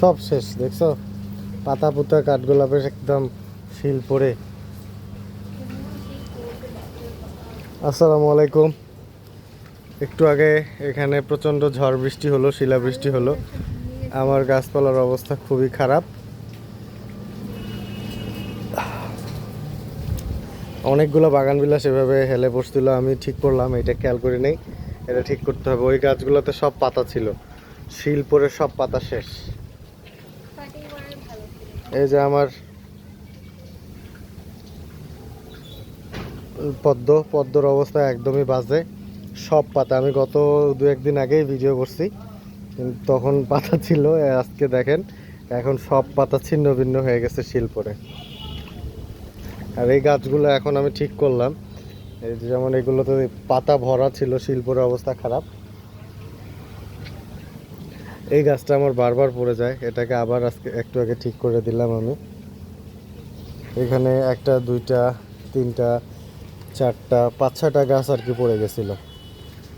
সব শেষ, দেখছ? পাতা পুতা কাঠগোলাপের একদম শিল পড়ে। আসসালামু আলাইকুম। একটু আগে এখানে প্রচণ্ড ঝড় বৃষ্টি হলো শিলা বৃষ্টি হলো। আমার গাছপালার অবস্থা খুবই খারাপ। অনেকগুলো বাগান বিলাস এভাবে হেলে পড়ছিল আমি ঠিক করলাম, এটা খেয়াল করি নেই, এটা ঠিক করতে হবে। ওই গাছগুলোতে সব পাতা ছিল, শিল পরে সব পাতা শেষ। এই যে আমার পদ্ম, পদ্মর অবস্থা একদমই বাজে। সব পাতা, আমি গত দু একদিন আগেই ভিডিও করছি। তখন পাতা ছিল আজকে দেখেন, এখন সব পাতা ছিন্ন ভিন্ন হয়ে গেছে শিল্পরে। আর এই গাছগুলো এখন আমি ঠিক করলাম। এই যেমন এগুলোতে পাতা ভরা ছিল, শিল্পের অবস্থা খারাপ। এই গাছটা আমার বারবার পড়ে যায়। এটাকে আবার আজকে একটু আগে ঠিক করে দিলাম আমি। এখানে একটা, দুইটা, তিনটা, চারটা পাঁচ ছটা গাছ আর কি পড়ে গেছিল।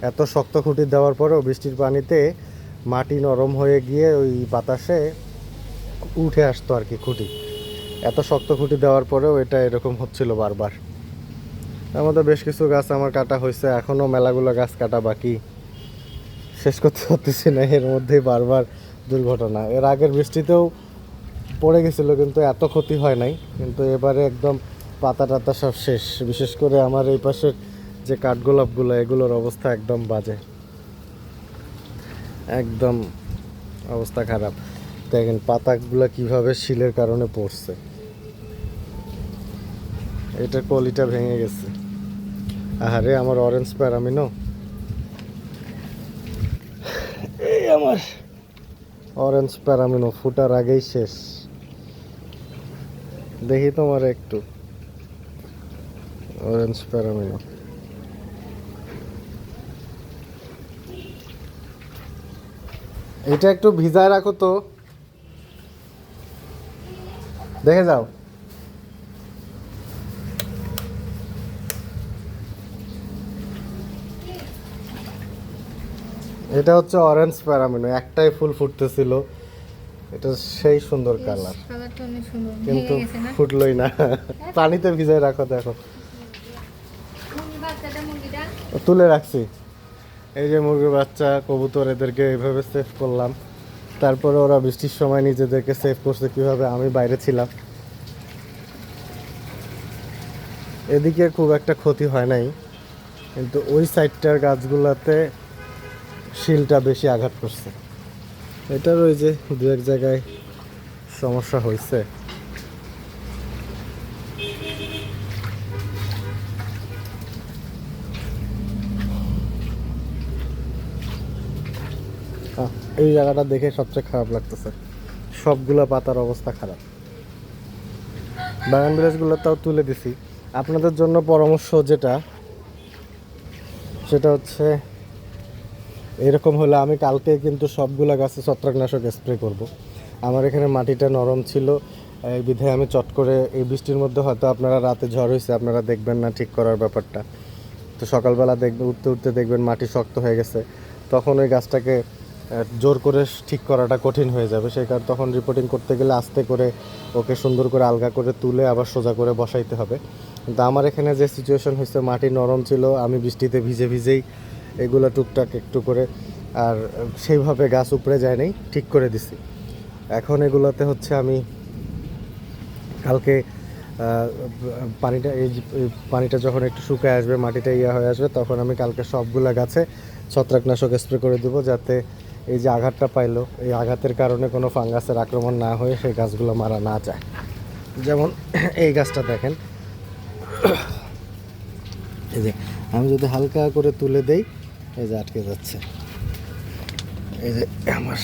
এত শক্ত খুঁটি দেওয়ার পরেও বৃষ্টির পানিতে মাটি নরম হয়ে গিয়ে ওই বাতাসে উঠে আসতো আর কি খুঁটি। এত শক্ত খুঁটি দেওয়ার পরেও এটা এরকম হচ্ছিল বারবার। আমাদের বেশ কিছু গাছ আমার কাটা হয়েছে। এখনও মেলাগুলো গাছ কাটা বাকি। শেষ করতে পারতেছি না, এর মধ্যেই বারবার দুর্ঘটনা। এর আগের বৃষ্টিতেও পড়ে গেছিল, কিন্তু এত ক্ষতি হয় নাই। কিন্তু এবারে একদম পাতা টাতা সব শেষ। বিশেষ করে আমার এই পাশের যে কাঠগোলাপগুলো, এগুলোর অবস্থা একদম বাজে। একদম অবস্থা খারাপ। দেখেন পাতাগুলো কীভাবে শিলের কারণে পড়ছে। এটার কলিটা ভেঙে গেছে। আহারে, আমার অরেঞ্জ প্যারামিনো এই আমার। অরেঞ্জ প্যারামিনো ফুটার আগেই শেষ। দেখি তোমার একটু। অরেঞ্জ প্যারামিনো। এটা একটু ভিজায় রাখো তো। দেখে যাও। এটা হচ্ছে অরেঞ্জ প্যারামিনো একটাই ফুল ফুটতেছিল। এটা সেই সুন্দর কালার কিন্তু ফুটলোই না। পানিতে ভিজায় রাখো দেখো। তুলে রাখছি। এই যে মুরগির বাচ্চা কবুতর এদেরকে এইভাবে সেভ করলাম। তারপরে ওরা বৃষ্টির সময় নিজেদেরকে সেভ করছে কীভাবে আমি বাইরে ছিলাম। এদিকে খুব একটা ক্ষতি হয় নাই। কিন্তু ওই সাইডটার গাছগুলোতে শিলটা বেশি আঘাত করছে। এটার ওই যে দু এক জায়গায় সমস্যা হয়েছে। এই জায়গাটা দেখে সবচেয়ে খারাপ লাগতেছে। সবগুলা পাতার অবস্থা খারাপ। বাগান বিলাসগুলোটাও তুলে দিছি। আপনাদের জন্য পরামর্শ যেটা, সেটা হচ্ছে এরকম হলে আমি কালকে কিন্তু সবগুলা গাছে ছত্রাকনাশক স্প্রে করব। আমার এখানে মাটিটা নরম ছিল, এই বিধায় আমি চট করে এই বৃষ্টির মধ্যে হয়তো আপনারা রাতে ঝড় হয়েছে আপনারা দেখবেন না ঠিক করার ব্যাপারটা। তো সকালবেলা দেখবেন উঠতে উঠতে দেখবেন মাটি শক্ত হয়ে গেছে। তখন ওই গাছটাকে জোর করে ঠিক করাটা কঠিন হয়ে যাবে। সেই কারণে তখন রিপোর্টিং করতে গেলে আস্তে করে ওকে সুন্দর করে আলগা করে তুলে আবার সোজা করে বসাইতে হবে। কিন্তু আমার এখানে যে সিচুয়েশন হয়েছে মাটি নরম ছিল, আমি বৃষ্টিতে ভিজে ভিজেই এগুলো টুকটাক একটু করে, আর সেইভাবে গাছ উপড়ে যায় নাই, ঠিক করে দিছি। এখন এগুলোতে হচ্ছে আমি কালকে পানিটা এই পানিটা যখন একটু শুকায় আসবে, মাটিটা ইয়া হয়ে আসবে, তখন আমি কালকে সবগুলা গাছে ছত্রাকনাশক স্প্রে করে দেবো যাতে এই যে আঘাতটা পাইলো, এই আঘাতের কারণে কোনো ফাঙ্গাসের আক্রমণ না হয়ে সেই গাছগুলো মারা না যায়। যেমন এই গাছটা দেখেন। এই যে, আমি যদি হালকা করে তুলে দেই এই যে আটকে যাচ্ছে। এই যে আমার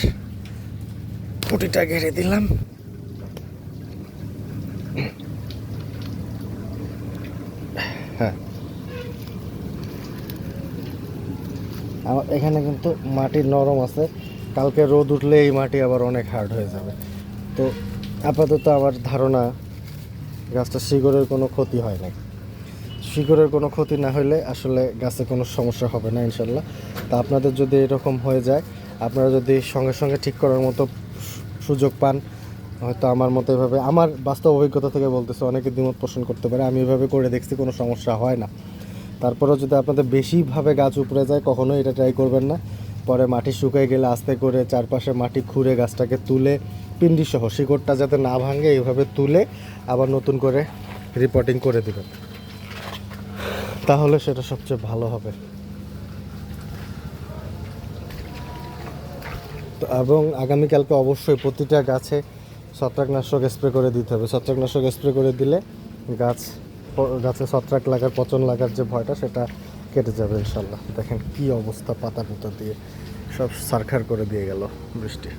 খুঁটিটা ঘেরে দিলাম। হ্যাঁ। আমার এখানে কিন্তু মাটি নরম আছে। কালকে রোদ উঠলে এই মাটি আবার অনেক হার্ড হয়ে যাবে। তো আপাতত আমার ধারণা গাছটা শিকড়ের কোনো ক্ষতি হয় নাই। শিকড়ের কোনো ক্ষতি না হলে আসলে গাছে কোনো সমস্যা হবে না ইনশাল্লাহ তা আপনাদের যদি এরকম হয়ে যায়, আপনারা যদি সঙ্গে সঙ্গে ঠিক করার মতো সুযোগ পান, হয়তো আমার মতো এভাবে, আমার বাস্তব অভিজ্ঞতা থেকে বলতেছে, অনেকে দ্বিমত পোষণ করতে পারে, আমি এভাবে করে দেখছি, কোনো সমস্যা হয় না। তারপরেও যদি আপনাদের বেশিভাবে গাছ উপরে যায়, কখনোই এটা ট্রাই করবেন না। পরে মাটি শুকিয়ে গেলে আস্তে করে চারপাশে মাটি খুঁড়ে গাছটাকে তুলে পিন্ডি সহ শিকড়টা যাতে না ভাঙে এইভাবে তুলে আবার নতুন করে রিপোর্টিং করে দিবেন। তাহলে সেটা সবচেয়ে ভালো হবে। এবং আগামীকালকে অবশ্যই প্রতিটা গাছে ছত্রাকনাশক স্প্রে করে দিতে হবে। ছত্রাকনাশক স্প্রে করে দিলে গাছ গাছে ছত্রাক লাগার, পচন লাগার যে ভয়টা, সেটা কেটে যাবে ইনশাল্লাহ। দেখেন কি অবস্থা পাতা পুতা দিয়ে। সব সারখার করে দিয়ে গেল বৃষ্টি।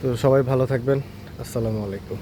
তো সবাই ভালো থাকবেন। আসসালামু আলাইকুম।